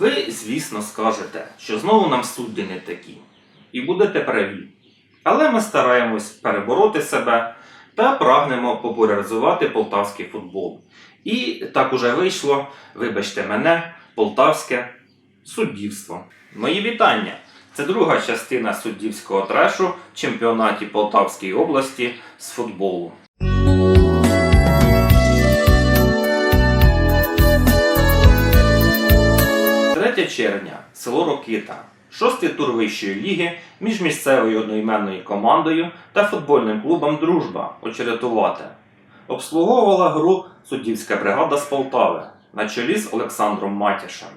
Ви, звісно, скажете, що знову нам судді не такі, і будете праві. Але ми стараємось перебороти себе та прагнемо популяризувати полтавський футбол. І так уже вийшло, вибачте мене, полтавське суддівство. Мої вітання! Це друга частина суддівського трешу в чемпіонаті Полтавської області з футболу. Червня, село Рокита. Шостий тур вищої ліги між місцевою одноіменною командою та футбольним клубом Дружба очеретувати. Обслуговувала гру суддівська бригада з Полтави на чолі з Олександром Матішем.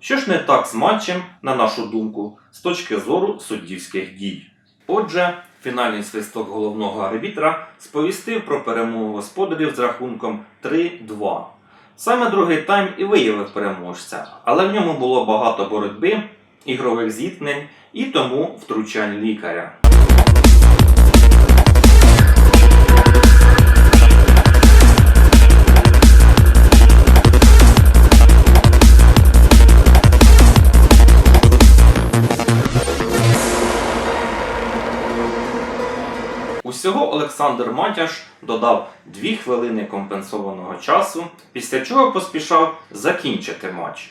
Що ж не так з матчем, на нашу думку, з точки зору суддівських дій. Отже, фінальний свисток головного арбітра сповістив про перемогу господарів з рахунком 3-2. Саме другий тайм і виявив переможця, але в ньому було багато боротьби, ігрових зіткнень і тому втручань лікаря. Усього Олександр Матяш додав 2 хвилини компенсованого часу, після чого поспішав закінчити матч.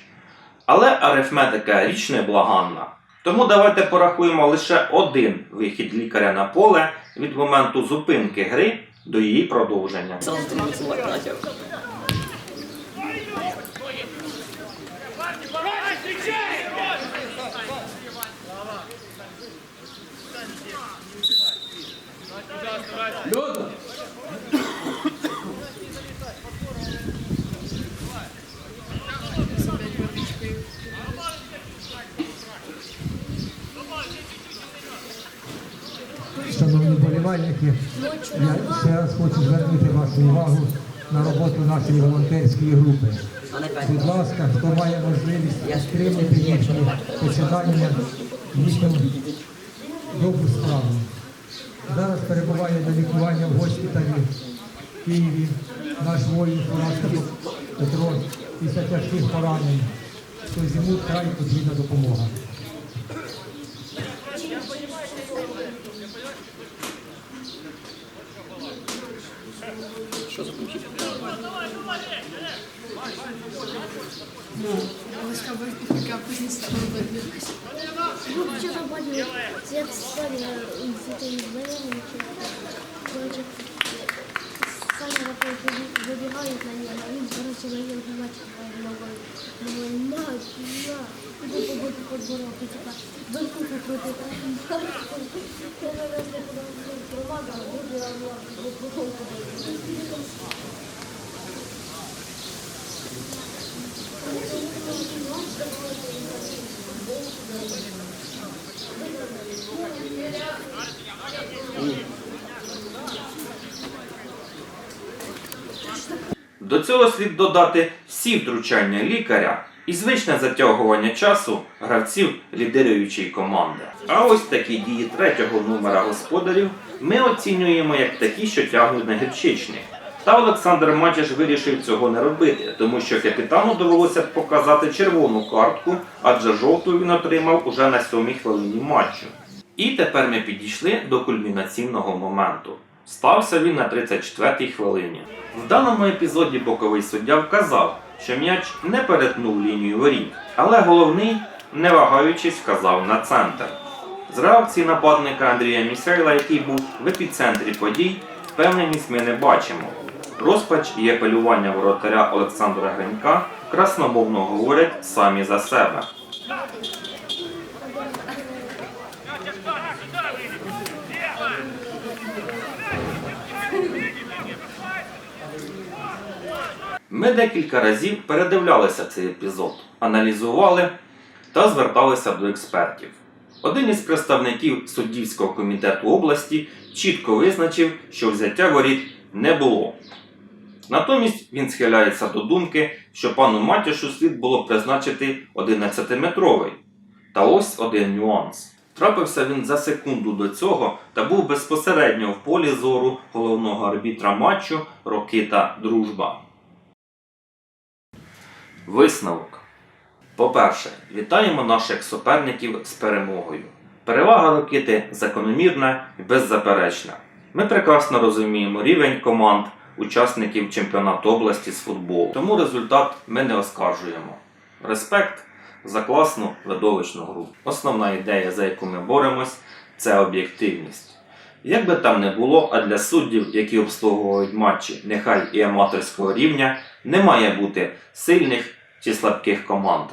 Але арифметика річ неблаганна. Тому давайте порахуємо лише один вихід лікаря на поле від моменту зупинки гри до її продовження. Сразу танцевать начал. Шановні болівальники, я ще раз хочу звернути вашу увагу на роботу нашої волонтерської групи. Будь ласка, хто має можливість підтримати їхні починання, їхню добру справу. Зараз перебуває на лікуванні в госпіталі в Києві наш воїн Фуратко Петро після тяжких поранень. Тобто йому вкрай потрібна допомога. Ласкавая пусть стала Ну, вчера болел. Цвет стали с этой болезнью. Короче, Саня такой на нее, а он, короче, на нее автоматик ногой. Думаю, на, на. И дольку покрутит. До цього слід додати всі втручання лікаря і звичне затягування часу гравців лідируючої команди. А ось такі дії третього номера господарів ми оцінюємо як такі, що тягнуть на гірчичник. Та Олександр Матяш вирішив цього не робити, тому що капітану довелося показати червону картку, адже жовту він отримав уже на сьомій хвилині матчу. І тепер ми підійшли до кульмінаційного моменту. Стався він на 34-й хвилині. В даному епізоді боковий суддя вказав, що м'яч не перетнув лінію воріт, але головний, не вагаючись, вказав на центр. З реакції нападника Андрія Місейла, який був в епіцентрі подій, впевненість ми не бачимо. Розпач і апелювання воротаря Олександра Гринька красномовно говорять самі за себе. Ми декілька разів передивлялися цей епізод, аналізували та зверталися до експертів. Один із представників суддівського комітету області чітко визначив, що взяття воріт не було. Натомість він схиляється до думки, що пану Матішу слід було призначити 11-метровий. Та ось один нюанс. Трапився він за секунду до цього та був безпосередньо в полі зору головного арбітра матчу Рокита Дружба. Висновок. По-перше, вітаємо наших суперників з перемогою. Перевага Рокити закономірна і беззаперечна. Ми прекрасно розуміємо рівень команд, учасників чемпіонату області з футболу. Тому результат ми не оскаржуємо. Респект за класну видовищну гру. Основна ідея, за яку ми боремось, це об'єктивність. Як би там не було, а для суддів, які обслуговують матчі, нехай і аматорського рівня, не має бути сильних чи слабких команд.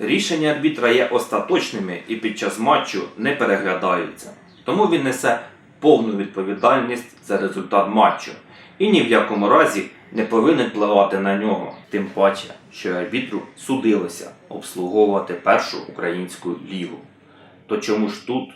Рішення арбітра є остаточними і під час матчу не переглядаються. Тому він несе повну відповідальність за результат матчу і ні в якому разі не повинен впливати на нього, тим паче, що арбітру судилося обслуговувати першу українську лігу. То чому ж тут